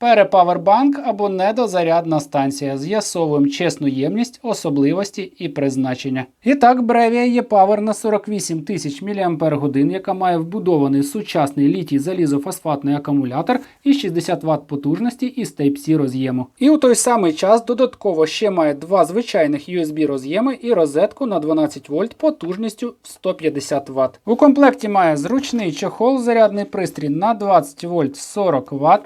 Перепавербанк або недозарядна станція. З'ясовуємо чесну ємність, особливості і призначення. І так, Brevia E-Power на 48 тисяч мАч, яка має вбудований сучасний літій залізофосфатний акумулятор і 60 Вт потужності із Type-C роз'єму. І у той самий час додатково ще має два звичайних USB роз'єми і розетку на 12 вольт потужністю в 150 Вт. У комплекті має зручний чохол, зарядний пристрій на 20 вольт 40 Вт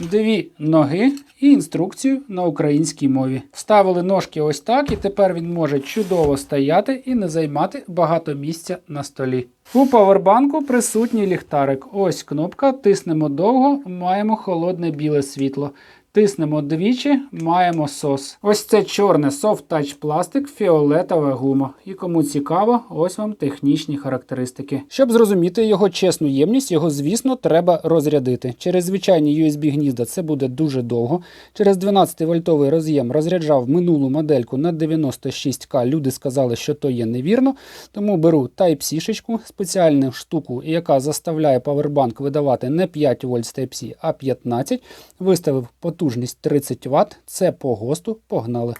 дві ноги і інструкцію на українській мові. Вставили ножки ось так, і тепер він може чудово стояти і не займати багато місця на столі. У павербанку присутній ліхтарик. Ось кнопка, тиснемо довго, маємо холодне біле світло. Тиснемо двічі, маємо сос. Ось це чорне soft touch пластик, фіолетова гума. І кому цікаво, ось вам технічні характеристики. Щоб зрозуміти його чесну ємність, його, звісно, треба розрядити. Через звичайні USB гнізда це буде дуже довго. Через 12-вольтовий роз'єм розряджав минулу модельку на 96К. Люди сказали, що то є невірно. Тому беру Type-C, шечку, спеціальну штуку, яка заставляє павербанк видавати не 5 вольт з Type-C, а 15. Виставив потужність 30 Вт. Це по ГОСТу. Погнали.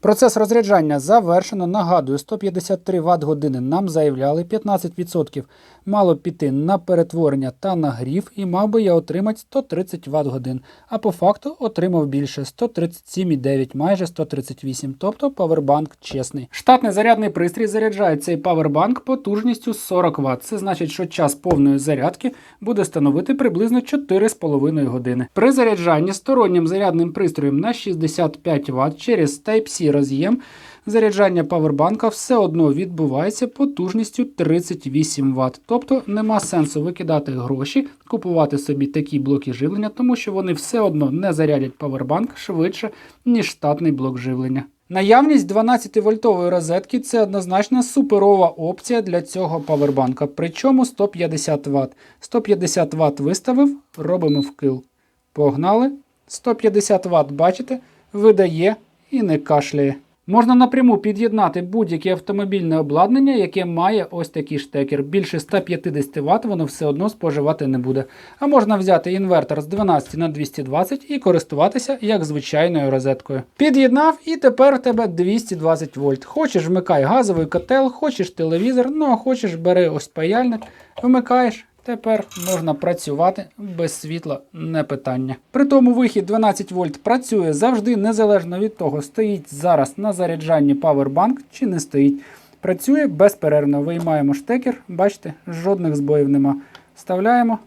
Процес розряджання завершено. Нагадую, 153 Вт години нам заявляли 15%. Мало піти на перетворення та нагрів, і мав би я отримати 130 Вт годин. А по факту отримав більше 137,9, майже 138, тобто павербанк чесний. Штатний зарядний пристрій заряджає цей павербанк потужністю 40 Вт. Це значить, що час повної зарядки буде становити приблизно 4,5 години. При заряджанні стороннім зарядним пристроєм на 65 Вт через Type-C роз'єм заряджання павербанка все одно відбувається потужністю 38 Вт. Тобто нема сенсу викидати гроші, купувати собі такі блоки живлення, тому що вони все одно не зарядять павербанк швидше, ніж штатний блок живлення. Наявність 12-вольтової розетки це однозначно суперова опція для цього павербанка, причому 150 Вт. 150 Вт виставив, робимо вкил. Погнали. 150 Вт, бачите, видає і не кашляє. Можна напряму під'єднати будь-яке автомобільне обладнання, яке має ось такий штекер. Більше 150 Вт воно все одно споживати не буде. А можна взяти інвертор з 12 на 220 і користуватися як звичайною розеткою. Під'єднав і тепер у тебе 220 вольт. Хочеш вмикай газовий котел, хочеш телевізор, ну а хочеш бери ось паяльник, вмикаєш. Тепер можна працювати без світла, не питання. При тому вихід 12 вольт працює завжди, незалежно від того, стоїть зараз на заряджанні павербанк чи не стоїть. Працює безперервно. Виймаємо штекер, бачите, жодних збоїв нема. Вставляємо.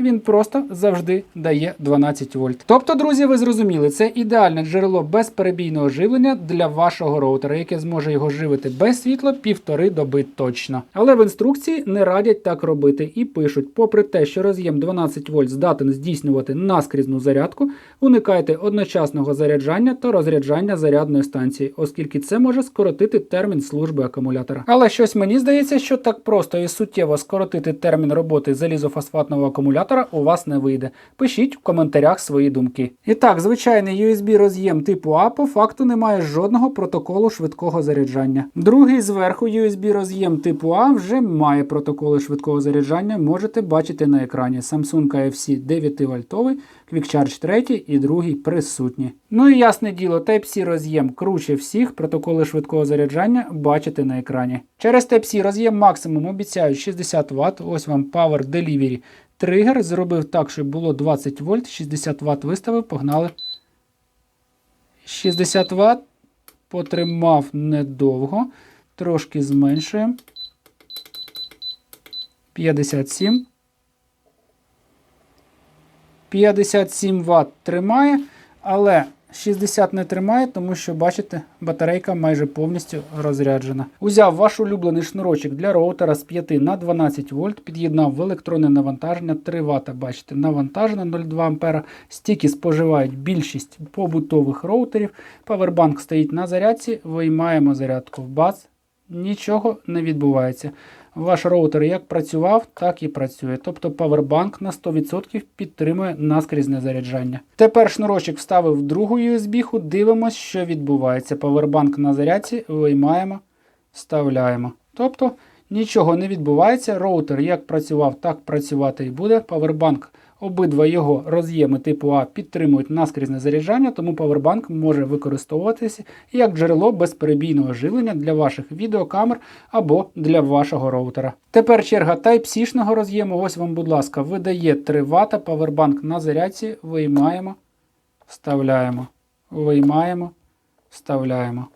Він просто завжди дає 12 вольт. Тобто, друзі, ви зрозуміли, це ідеальне джерело безперебійного живлення для вашого роутера, яке зможе його живити без світла півтори доби точно. Але в інструкції не радять так робити і пишуть: попри те, що роз'єм 12 вольт здатен здійснювати наскрізну зарядку, уникайте одночасного заряджання та розряджання зарядної станції, оскільки це може скоротити термін служби акумулятора. Але щось мені здається, що так просто і суттєво скоротити термін роботи залізофосфатного акумулятора у вас не вийде. Пишіть в коментарях свої думки. І так, звичайний USB роз'єм типу А по факту не має жодного протоколу швидкого заряджання. Другий зверху USB роз'єм типу А вже має протоколи швидкого заряджання, можете бачити на екрані. Samsung AFC 9 вольтовий, QuickCharge 3 і другий присутні. Ну і ясне діло, Type-C роз'єм круче всіх, протоколи швидкого заряджання бачите на екрані. Через Type-C роз'єм максимум обіцяють 60 Вт, ось вам Power Delivery Тригер зробив так, щоб було 20 вольт, 60 Вт виставив, погнали. 60 Вт. Потримав недовго. Трошки зменшуємо. 57. 57 Вт тримає, але 60 не тримає, тому що, бачите, батарейка майже повністю розряджена. Узяв ваш улюблений шнурочок для роутера з 5 на 12 вольт, під'єднав в електронне навантаження 3 Вт. Бачите, навантаження 0,2 А. Стільки споживають більшість побутових роутерів. Павербанк стоїть на зарядці, виймаємо зарядку в бац. Нічого не відбувається. Ваш роутер як працював, так і працює. Тобто павербанк на 100% підтримує наскрізне заряджання. Тепер шнурочок вставив другу USB, дивимось, що відбувається. Павербанк на зарядці виймаємо, вставляємо. Тобто нічого не відбувається. Роутер як працював, так працювати і буде. Павербанк Обидва його роз'єми типу А підтримують наскрізне заряджання, тому павербанк може використовуватися як джерело безперебійного живлення для ваших відеокамер або для вашого роутера. Тепер черга Type-C-шного роз'єму. Ось вам, будь ласка, видає 3 Вт, павербанк на зарядці, виймаємо, вставляємо, виймаємо, вставляємо.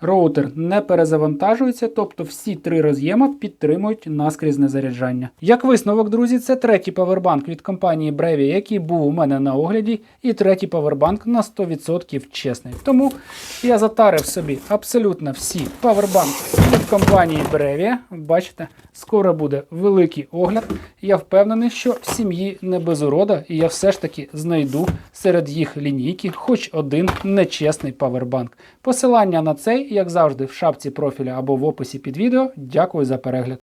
Роутер не перезавантажується, тобто всі три роз'єма підтримують наскрізне заряджання. Як висновок, друзі, це третій павербанк від компанії Brevia, який був у мене на огляді, і третій павербанк на 100% чесний. Тому я затарив собі абсолютно всі павербанки від компанії Brevia. Бачите, скоро буде великий огляд. Я впевнений, що в сім'ї не без урода, і я все ж таки знайду серед їх лінійки хоч один нечесний павербанк. Посилання на цей, як завжди, в шапці профіля або в описі під відео. Дякую за перегляд.